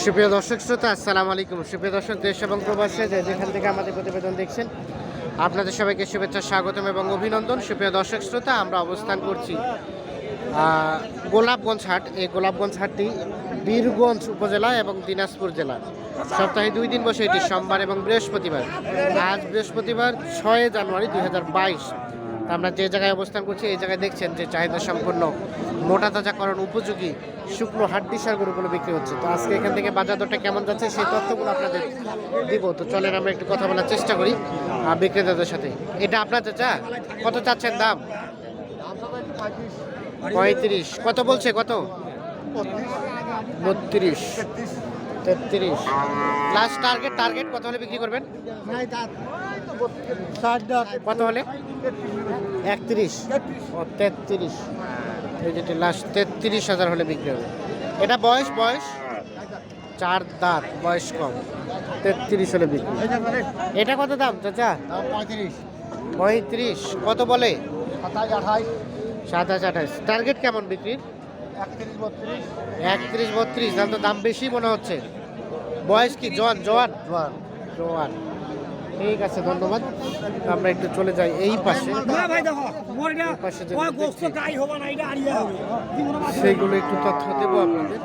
সুপ্রিয় দর্শক শ্রোতা, আসসালামু আলাইকুম। সুপ্রিয় দর্শক, দেশ এবং প্রবাসে যে যেখান থেকে আমাদের প্রতিবেদন দেখছেন, আপনাদের সবাইকে শুভেচ্ছা, স্বাগতম এবং অভিনন্দন। সুপ্রিয় দর্শক শ্রোতা, আমরা অবস্থান করছি গোলাপগঞ্জ হাট। এই গোলাপগঞ্জ হাটটি বীরগঞ্জ উপজেলা এবং দিনাজপুর জেলা। সপ্তাহে দুই দিন বসে এটি সোমবার এবং বৃহস্পতিবার। আজ বৃহস্পতিবার, ছয় জানুয়ারি দুই হাজার বাইশ। আমরা যে জায়গায় অবস্থান করছি, এই জায়গায় দেখছেন যে চাহিদা সম্পন্ন মোটা তাজাকরণ উপযোগী শুকনো হাড্ডি সার গরুগুলো বিক্রি হচ্ছে। তো আজকে এখান থেকে বাজার দরটা কেমন যাচ্ছে সেই তথ্যগুলো আপনাদের দিব। তো চলেন আমরা একটু কথা বলার চেষ্টা করি বিক্রেতাদের সাথে। এটা আপনার চাচা? কত চাচ্ছেন দাম? পঁয়ত্রিশ। কত বলছে? কত? বত্রিশ। তেত্রিশ। লাস্ট টার্গেট টার্গেট কত হলে বিক্রি করবেন? কত হলে? একত্রিশ। ও তেত্রিশ। এই যেটি লাস্ট তেত্রিশ হাজার হলে বিক্রি হবে। এটা বয়স বয়স? চার দাঁত বয়স কম। তেত্রিশ হলে বিক্রি এটা কত দাম চাচা? পঁয়ত্রিশ। পঁয়ত্রিশ। কত বলে? সাতাশ আঠাশ। সাতাশ আঠাশ। টার্গেট কেমন বিক্রির? একত্রিশ বত্রিশ। তাহলে তো দাম বেশি মনে হচ্ছে। বয়স কি? জোয়ান জোয়ান? জোয়ান। জোয়ান। ঠিক আছে ধন্যবাদ। আমরা একটু চলে যাই এই পাশে। সেইগুলো একটু তথ্য দেবো আপনাদের।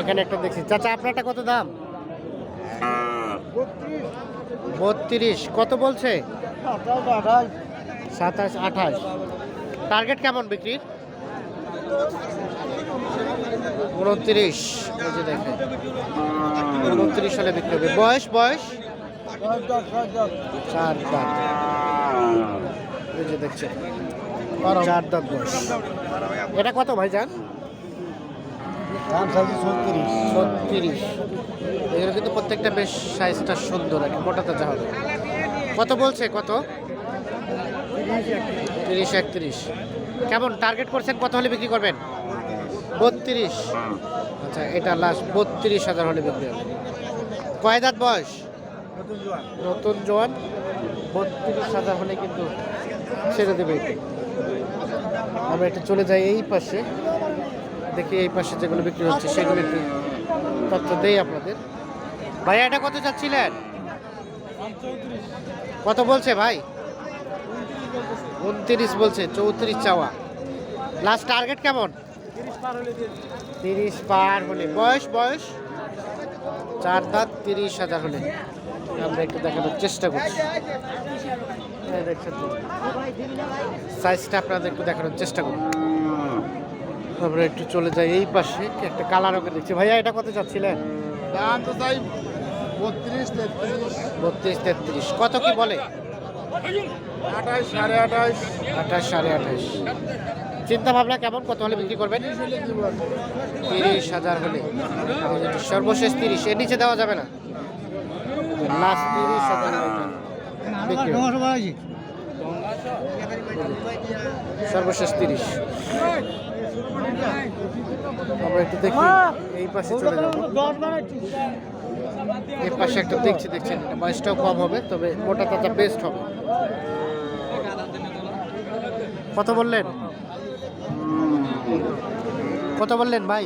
এখানে একটা দেখছি। চাচা আপনারটা কত দাম? বত্রিশ। কত বলছে? সাতাশ আঠাশ। টার্গেট কেমন বিক্রির? উনত্রিশ যে দেখেন। উনত্রিশ সালে বিক্রি হবে। বয়স বয়স? চার দাঁত। যে দেখছেন। চার দাঁত বয়স। এটা কত ভাই যান ছত্রিশ। এগুলো কিন্তু প্রত্যেকটা বেশ সাইজটা সুন্দর আর কি, মোটা তাজা হবে। কত বলছে কত? তিরিশ একত্রিশ। কেমন টার্গেট করছেন? কত হলে বিক্রি করবেন? বত্রিশ। আচ্ছা এটা লাস্ট বত্রিশ হাজার হলে বিক্রি হবে। কয় দাঁত বয়স? নতুন জোয়ান। বত্রিশ হাজার হলে কিন্তু ছেড়ে দেবে। আমরা একটু চলে যাই এই পাশে। দেখি এই পাশে যেগুলো বিক্রি হচ্ছে সেগুলো একটু তথ্য দেই আপনাদের। ভাইয়া এটা কত চাচ্ছিলেন? কত বলছে ভাই? উনত্রিশ বলছে চৌত্রিশ চাওয়া। লাস্ট টার্গেট কেমন? তিরিশ পার হলে। বয়স বয়স? চার দাঁত তিরিশ হাজার হলে। আমরা একটু দেখানোর চেষ্টা করছি। সাইজটা আপনাদের একটু দেখানোর চেষ্টা করুন আমরা একটু চলে যাই এই পাশে একটা কালা রঙের দেখছি। ভাইয়া এটা কত চাচ্ছিলেন? দাম তো চাই বত্রিশ তেত্রিশ। বত্রিশ তেত্রিশ। কত কি বলে? আঠাশ সাড়ে আঠাশ। আঠাশ সাড়ে আঠাশ। চিন্তা ভাবনা কেমন? কত হলে বিক্রি করবেন? তিরিশ হাজার হলে। সর্বশেষ তিরিশ। এর নিচে দেওয়া যাবে না। লাস্ট তিরিশ হাজার সর্বশেষ তিরিশ। একটু পাশে একটা দেখছি দেখছেন বয়সটাও কম হবে, তবে মোটা তাজা বেস্ট হবে। কত বললেন? কত বললেন ভাই?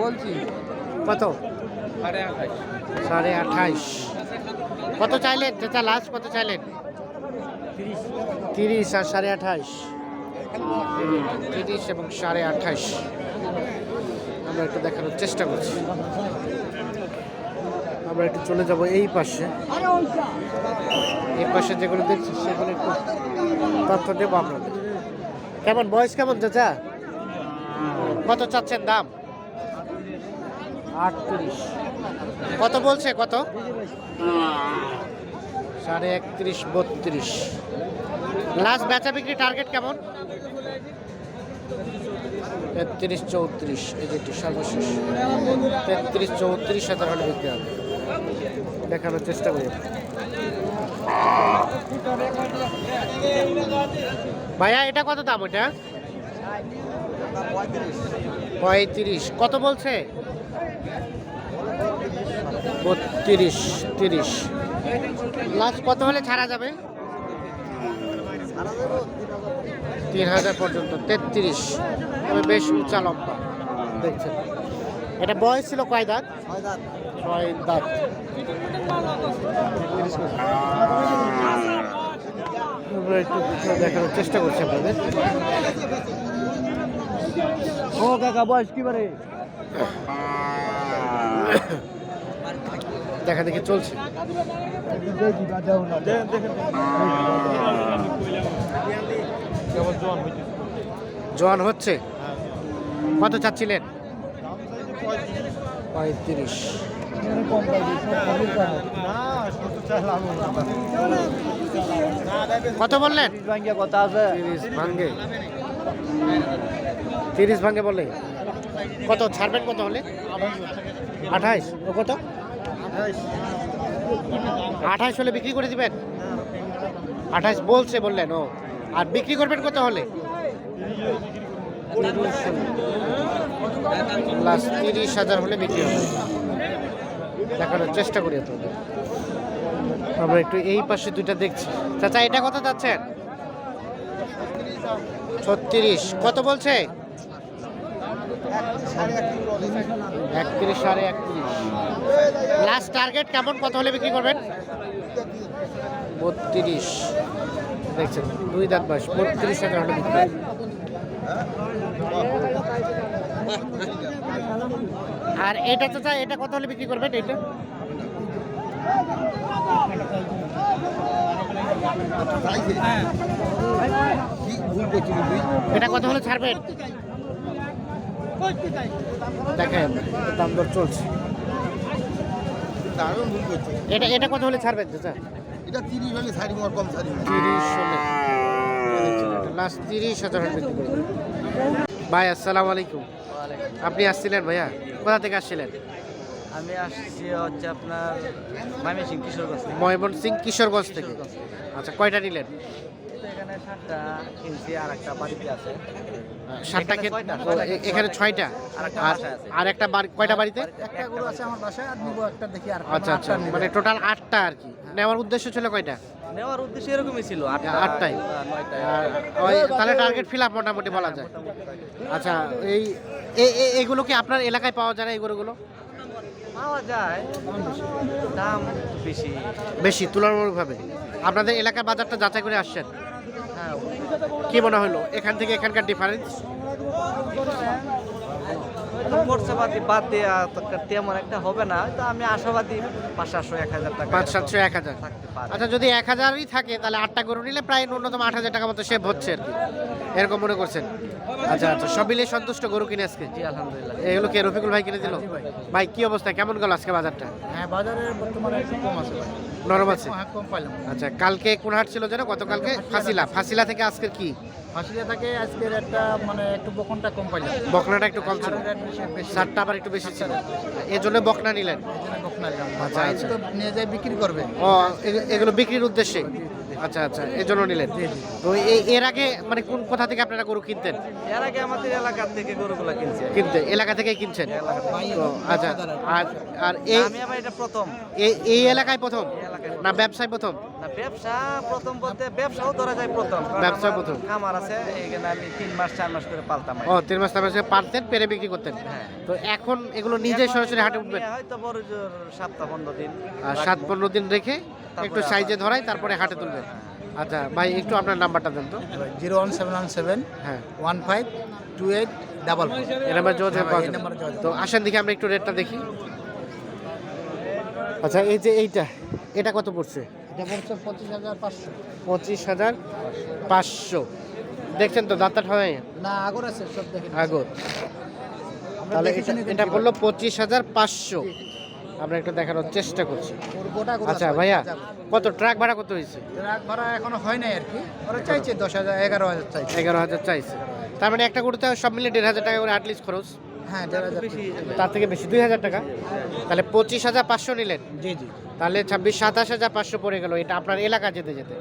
বলছি। কত? সাড়ে আঠাইশ কত চাইলেন? চাচা লাস্ট কত চাইলেন? তিরিশ। আর সাড়ে আঠাইশ তিরিশ এবং সাড়ে আঠাইশ আমরা একটু দেখানোর চেষ্টা করছি। আমরা একটু চলে যাব এই পাশে। এই পাশে যেগুলো দেখছি সেগুলো একটু তথ্য দেবো আপনাদের। কেমন, বয়স কেমন চাচা? কত চাচ্ছেন দাম? আটত্রিশ। কত বলছে, কত? সাড়ে একত্রিশ, বত্রিশ। লাস্ট বেচা বিক্রি টার্গেট কেমন? তেত্রিশ, চৌত্রিশ। এই যেটি সর্বশেষ। তেত্রিশ, চৌত্রিশ হাজার বিক্রি হবে। দেখানোর চেষ্টা করি। ভাইয়া, এটা কত দাম ওটা পঁয়ত্রিশ। কত বলছে? বত্রিশ, তিরিশ। লাস্ট কত হলে ছাড়া যাবে? তিন হাজার পর্যন্ত, তেত্রিশ। বেশ উঁচা লম্বা, দেখছেন। এটা বয়স ছিল কয় দাঁত? ছয় দাঁত। একটু দেখানোর চেষ্টা করছি আপনাদের। ও কাকা বয়স কি বারে? দেখা দেখি চলছে। জোয়ান হচ্ছে? কত চাচ্ছিলেন? পঁয়ত্রিশ। কত বললেন? কথা আছে তিরিশ ভাঙ্গে। তিরিশ ভাঙ্গে বলে কত ছাড়বেন কত হলে? আঠাইশ। ও কত? আঠাইশ হলে বিক্রি করে দিবেন? আঠাইশ বলছে বললেন ও। আর বিক্রি করবেন কত হলে? প্লাস তিরিশ হাজার হলে বিক্রি হবে। দেখানোর চেষ্টা করি তো আমরা একটু এই পাশে দুইটা দেখছি। চাচা, এটা কত যাচ্ছেন? ছত্রিশ। কত বলছে? একত্রিশ সাড়ে একত্রিশ। লাস্ট টার্গেট কেমন? কত হলে বিক্রি করবেন? বত্রিশ। দেখছেন, দুই দাঁত বয়স বত্রিশ হাজার হলে বিক্রি। আর এটা তো এটা কত হলে বিক্রি করবেন এটা? এটা কত হলে ছাড়বেন? দেখেন, দাম দর চলছে। এটা এটা কত হলে ছাড়বেন চাচা? এটা তিরিশ হলে। মোর কম সারি তিরিশ হলে লাস্ট তিরিশ হাজার ভাই আসসালামু আলাইকুম। আপনি আসছিলেন ভাইয়া? কোথা থেকে আসছিলেন? আমি আসছি হচ্ছে আপনার ময়মনসিং কিশোরগঞ্জ থেকে। ময়মন সিং কিশোরগঞ্জ থেকে। আচ্ছা কয়টা নিলেন? তো এখানে সাতটা কিনছি আর একটা বাড়িতে আছে। সাতটা এখানে ছয়টা, এখানে ছয়টা আর একটা আর আর একটা বাড়ি কয়টা বাড়িতে? একটা গরু আছে আমার বাসায় আর নিবো একটা দেখি আর আচ্ছা আচ্ছা মানে টোটাল আটটা আর কি। নেওয়ার উদ্দেশ্য ছিল কয়টা? নেওয়ার উদ্দেশ্য এরকমই ছিল আটটা। আটটাই। ওই তাহলে টার্গেট ফিল আপ মোটামুটি বলা যায়। আচ্ছা এই এ- এ- এগুলো কি আপনার এলাকায় পাওয়া যায় না এই গরুগুলো? পাওয়া যায় দাম বেশি। বেশি তুলনামূলকভাবে। আপনাদের এলাকার বাজারটা যাচাই করে আসছেন? হ্যাঁ কি মনে হলো? এখান থেকে এখানকার ডিফারেন্স খরচাপাতি বাদ দিয়ে তেমন একটা হবে না তো আমি আশাবাদী পাঁচ সাতশো এক হাজার টাকা পাঁচ সাতশো এক হাজার। আচ্ছা যদি এক হাজারই থাকে তাহলে আটটা গরু নিলে প্রায় ন্যূনতম আট হাজার টাকা মতো সেভ হচ্ছে আর কি। এরকম মনে করছেন? আচ্ছা আচ্ছা সব মিলিয়ে সন্তুষ্ট গরু কিনে আজকে? জি আলহামদুলিল্লাহ। এগুলো কি রফিকুল ভাই কিনে দিল? ভাই। কি অবস্থা? কেমন গেল আজকে বাজারটা? হ্যাঁ বাজারে বর্তমানে একটু কম আছে ভাই। নরম আছে? হ্যাঁ আচ্ছা কালকে কোন হাট ছিল যেন? গতকালকে ফাসিলা। ফাসিলা থেকে আজকের কি? ফাঁসিয়া থাকে আজকের একটা মানে একটু বকনটা কম পাইলাম। বকনাটা একটু কম ছিল। সারটা আবার একটু বেশি ছিল। এই জন্য বকনা নিলেন? বকনা নিলাম। আচ্ছা, আচ্ছা। তো নিয়ে যায় বিক্রি করবে। ও এগুলো বিক্রির উদ্দেশ্যে? আচ্ছা আচ্ছা এই জন্য নিলেন তো এর আগে মানে কোন কোথা থেকে আপনারা গরু কিনতেন? এর আগে আমাদের এলাকার থেকে গরুগুলা কিনছি। কিনতে এলাকা থেকে। কিনছেন আচ্ছা আর আর এই আমি আবার এটা প্রথম। এই- এলাকায় প্রথম? না ব্যবসায় প্রথম? ব্যবসা প্রথম বলতে ব্যবসাও ধরা যায় প্রথম ব্যবসা প্রথম। খামার আছে এখানে আমি তিন মাস চার মাস করে পালতাম ও তিন মাস তার মাসে পারতেন পেরে বিক্রি করতেন? হ্যাঁ। তো এখন এগুলো নিজে সরাসরি হাটে উঠবেন? হয়তো বড় সপ্তাহ পনেরো দিন আর সাত পনেরো দিন রেখে একটু সাইজে ধরাই তারপরে হাটে তুলবেন। আচ্ছা ভাই একটু আপনার নাম্বারটা দেন তো। Zero one seven one seven হ্যাঁ। One five two eight double এই হ্যাঁ। নাম্বারে যোগাযোগ। তো আসেন দেখি আমরা একটু রেটটা দেখি। আচ্ছা এই যে এইটা এটা কত পড়ছে? পঁচিশ হাজার পাঁচশো। দেখছেন তো দাঁতটা ঠাই না? আগর আছে সব দেখে আগর। তাহলে এটা। বলল পঁচিশ হাজার পাঁচশো। আমরা একটু দেখানোর চেষ্টা করছি। আচ্ছা ভাইয়া কত ট্রাক ভাড়া কত হয়েছে? ট্রাক ভাড়া এখনও হয় নাই আর কি। ওরা চাইছে দশ হাজার এগারো হাজার চাইছে। এগারো হাজার চাইছে। তার মানে একটা করতে সব মিলে দেড় হাজার টাকা করে আটলিস্ট খরচ। হ্যাঁ দেড় হাজার তার থেকে বেশি দুই হাজার টাকা? তাহলে পঁচিশ হাজার পাঁচশো নিলেন? জি জি। তাহলে ছাব্বিশ সাতাশ হাজার পাঁচশো পড়ে গেল। এটা আপনার এলাকা যেতে যেতে।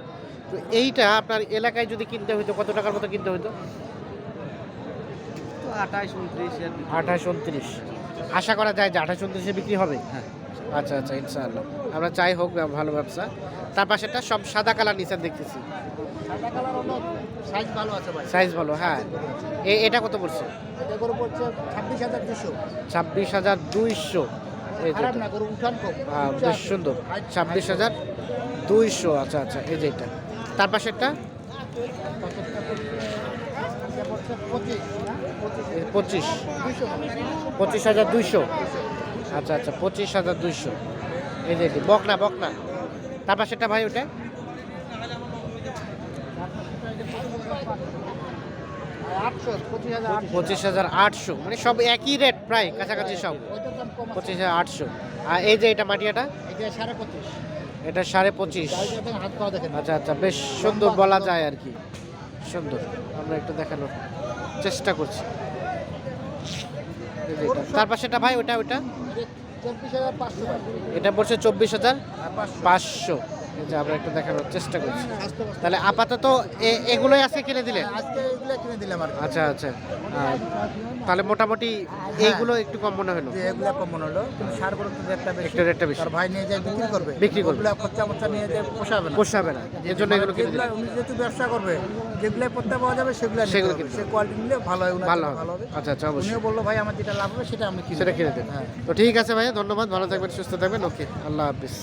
তো এইটা আপনার এলাকায় যদি কিনতে হইতো কত টাকার মতো কিনতে হইতো? তো আঠাশ উনত্রিশ আঠাশ উনত্রিশ। আশা করা যায় যে আঠাশ উনত্রিশে বিক্রি হবে? হ্যাঁ। আচ্ছা আচ্ছা ইনশাআল্লাহ। আমরা চাই হোক ভালো ব্যবসা। তার পাশেরটা সব সাদা কালার নিচে দেখতেছি। সাইজ ভালো আছে ভাই। সাইজ ভালো হ্যাঁ। এটা কত পড়ছে? এটা গরু পড়ছে ছাব্বিশ হাজার দুশো ছাব্বিশ হাজার দুইশো। হ্যাঁ, বেশ সুন্দর। ছাব্বিশ হাজার দুইশো আচ্ছা আচ্ছা এই যে এটা। তার পাশেরটা? পঁচিশ। পঁচিশ হাজার দুইশো। আচ্ছা আচ্ছা পঁচিশ হাজার দুইশো। এই যে। বকনা বকনা। তার পাশেরটা ভাই ওটা? পঁচিশ হাজার আটশো মানে সব একই রেট প্রায় কাছাকাছি সব। পঁচিশ হাজার আটশো। আর এই যে এটা মাটিয়াটা? এটা সাড়ে পঁচিশ। আচ্ছা আচ্ছা বেশ সুন্দর বলা যায় আর কি। সুন্দর আমরা একটু দেখানোর চেষ্টা করছি। তার পাশেটা ভাই ওটা ওটা চব্বিশ হাজার পাঁচশো এটা পড়ছে চব্বিশ হাজার পাঁচশো। যে আমরা একটু দেখানোর চেষ্টা করছি। তাহলে আপাতত এগুলোই আছে কিনে দিলেন আজকে এগুলো কিনে দিলাম আর আচ্ছা আচ্ছা। তাহলে মোটামুটি এইগুলো একটু কম মনে হলো? এগুলো কম মনে হলো। কিন্তু সার রেটটা বেশি। একটু রেটটা বেশি। তার ভাই নিয়ে যায় বিক্রি করবে। বিক্রি করবে। ওগুলো খরচা মরচা নিয়ে যায় পোষাবে না। পোষাবে না। এর জন্য এগুলো কিনে দিলেন উনি যেহেতু ব্যবসা করবে যেগুলো পড়তে পাওয়া যাবে সেগুলো সেগুলো কিনতে সে কোয়ালিটি নিলে ভালো হয় ভালো হবে। ভালো হবে। আচ্ছা আচ্ছা অবশ্যই। উনিও বলল ভাই আমার যেটা লাভ হবে সেটা আমি সেটা কিনে দেন হ্যাঁ। তো ঠিক আছে ভাইয়া ধন্যবাদ। ভালো থাকবেন সুস্থ থাকবেন। ওকে আল্লাহ হাফিজ।